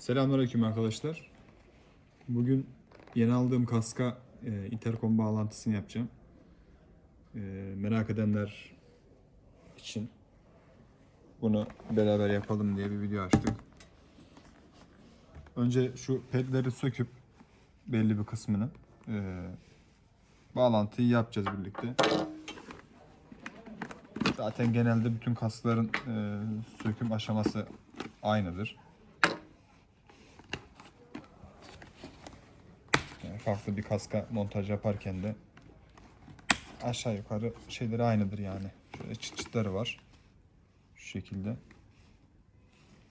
Selamünaleyküm arkadaşlar. Bugün yeni aldığım kaska e, interkom bağlantısını yapacağım. E, merak edenler için bunu beraber yapalım diye bir video açtık. Önce şu pedleri söküp belli bir kısmını e, bağlantıyı yapacağız birlikte. Zaten genelde bütün kaskların e, söküm aşaması aynıdır. Farklı bir kaska montaj yaparken de aşağı yukarı şeyleri aynıdır yani. Şöyle çıt çıtları var. Şu şekilde.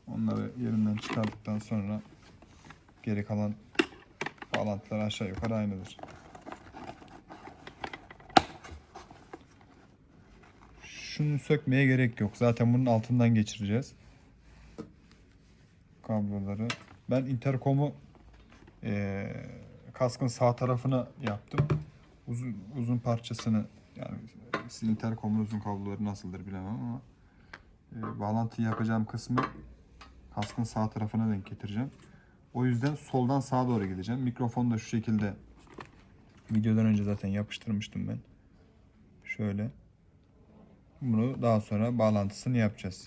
Onları yerinden çıkardıktan sonra geri kalan bağlantılar aşağı yukarı aynıdır. Şunu sökmeye gerek yok. Zaten bunun altından geçireceğiz. Kabloları. Ben interkomu eee kaskın sağ tarafına yaptım. Uzun uzun parçasını yani sizin interkomun uzun kabloları nasıldır bilemem ama e, bağlantıyı yapacağım kısmı kaskın sağ tarafına denk getireceğim. O yüzden soldan sağa doğru gideceğim. Mikrofonu da şu şekilde videodan önce zaten yapıştırmıştım ben. Şöyle. Bunu daha sonra bağlantısını yapacağız.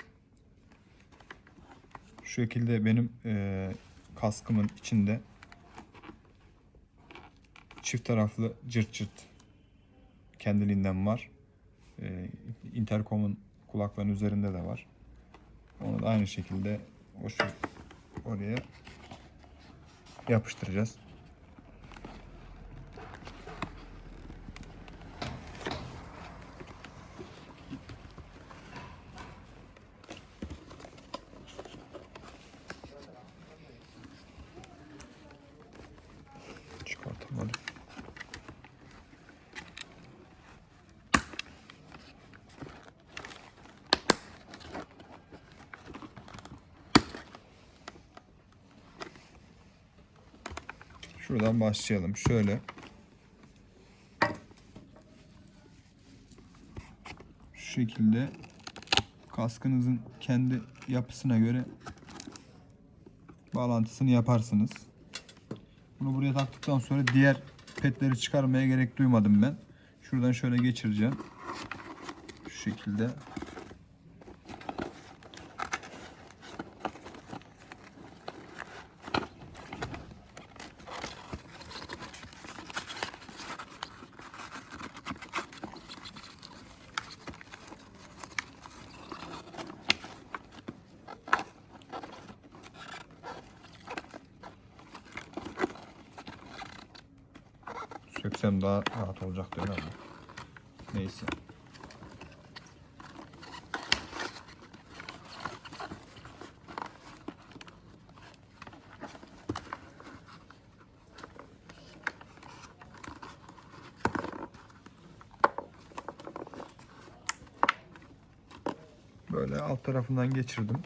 Şu şekilde benim e, kaskımın içinde çift taraflı cırt cırt kendiliğinden var. E, interkom'un kulaklarının üzerinde de var. Onu da aynı şekilde o şu oraya yapıştıracağız. Şuradan başlayalım. Şöyle. Şu şekilde kaskınızın kendi yapısına göre bağlantısını yaparsınız. Bunu buraya taktıktan sonra diğer petleri çıkarmaya gerek duymadım ben. Şuradan şöyle geçireceğim. Şu şekilde. Söksem daha rahat olacak diyor ama. Neyse. Böyle alt tarafından geçirdim.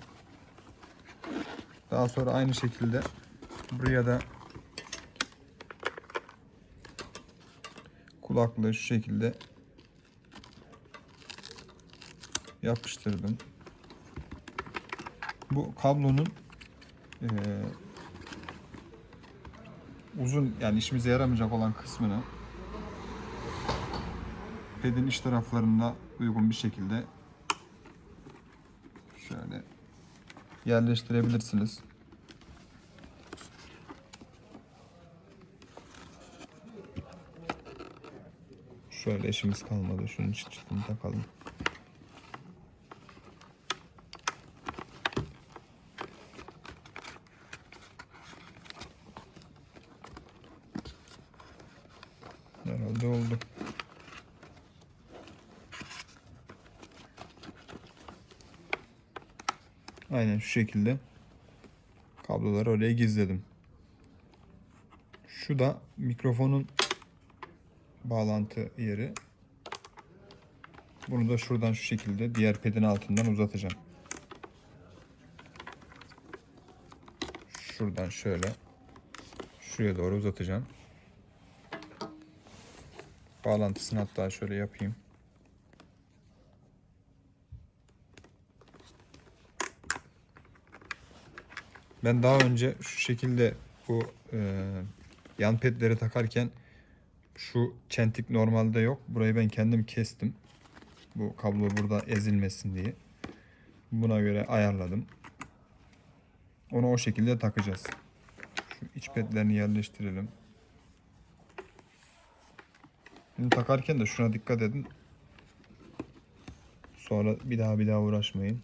Daha sonra aynı şekilde buraya da kulaklığı şu şekilde yapıştırdım. Bu kablonun eee, uzun yani işimize yaramayacak olan kısmını pedin iç taraflarında uygun bir şekilde şöyle yerleştirebilirsiniz. Şöyle işimiz kalmadı. Şunun çıt çıtını takalım. Herhalde oldu. Aynen şu şekilde kabloları oraya gizledim. Şu da mikrofonun bağlantı yeri. Bunu da şuradan şu şekilde diğer pedin altından uzatacağım. Şuradan şöyle şuraya doğru uzatacağım. Bağlantısını hatta şöyle yapayım. Ben daha önce şu şekilde bu e, yan pedleri takarken şu çentik normalde yok. Burayı ben kendim kestim. Bu kablo burada ezilmesin diye. Buna göre ayarladım. Onu o şekilde takacağız. Şu iç pedlerini yerleştirelim. Bunu takarken de şuna dikkat edin. Sonra bir daha bir daha uğraşmayın.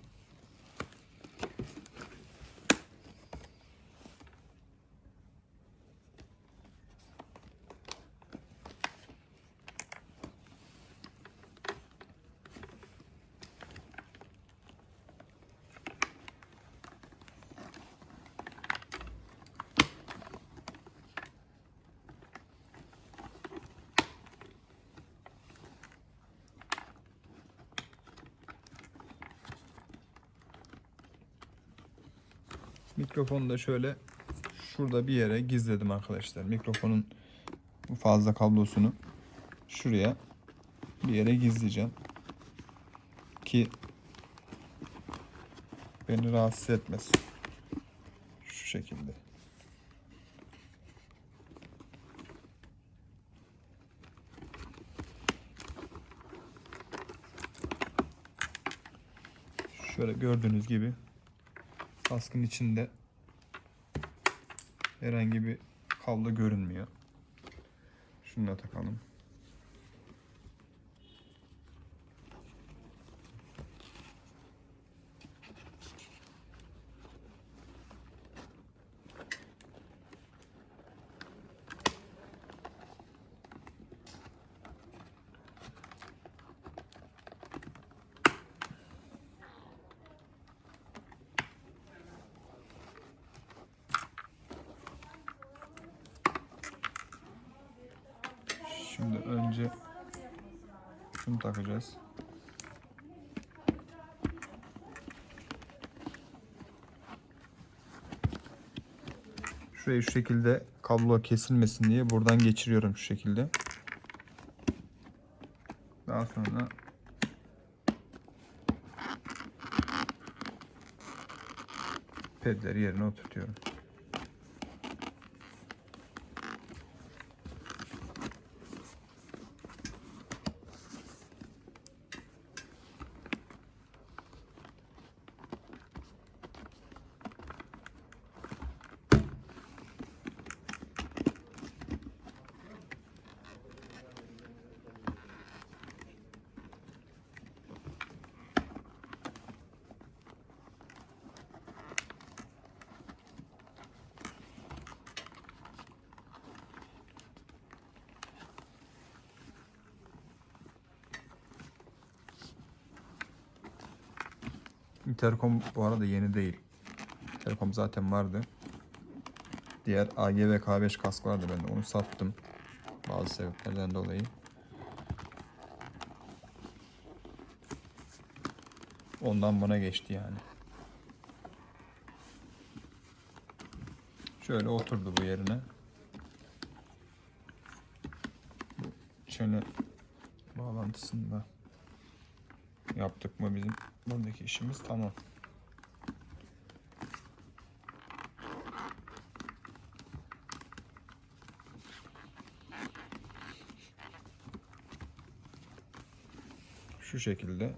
Mikrofonu da şöyle şurada bir yere gizledim arkadaşlar. Mikrofonun fazla kablosunu şuraya bir yere gizleyeceğim. Ki beni rahatsız etmez. Şu şekilde. Şöyle gördüğünüz gibi kaskın içinde herhangi bir kablo görünmüyor. Şunu da takalım. Şimdi önce şunu takacağız. Şurayı şu şekilde kablo kesilmesin diye buradan geçiriyorum şu şekilde. Daha sonra pedleri yerine oturtuyorum. Intercom bu arada yeni değil. Intercom zaten vardı. Diğer AGV K5 kask vardı bende. Onu sattım. Bazı sebeplerden dolayı. Ondan buna geçti yani. Şöyle oturdu bu yerine. Çene bağlantısında yaptık mı bizim buradaki işimiz tamam. Şu şekilde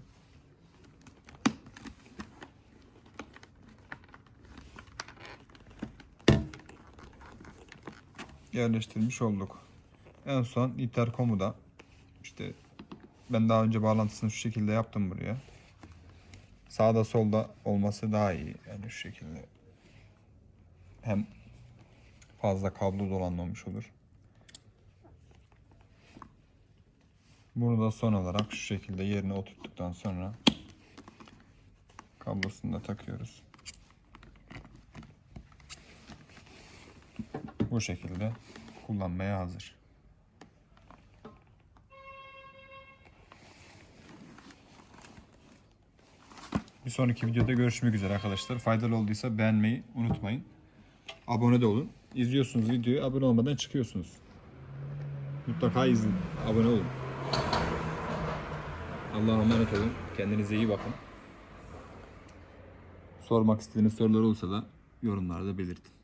yerleştirmiş olduk. En son interkomu da ben daha önce bağlantısını şu şekilde yaptım buraya. Sağda solda olması daha iyi. Yani şu şekilde. Hem fazla kablo dolanmamış olur. Bunu da son olarak şu şekilde yerine oturttuktan sonra kablosunu da takıyoruz. Bu şekilde kullanmaya hazır. Bir sonraki videoda görüşmek üzere arkadaşlar. Faydalı olduysa beğenmeyi unutmayın. Abone de olun. İzliyorsunuz videoyu, abone olmadan çıkıyorsunuz. Mutlaka izleyin, abone olun. Allah'a emanet olun. Kendinize iyi bakın. Sormak istediğiniz sorular olursa da yorumlarda belirtin.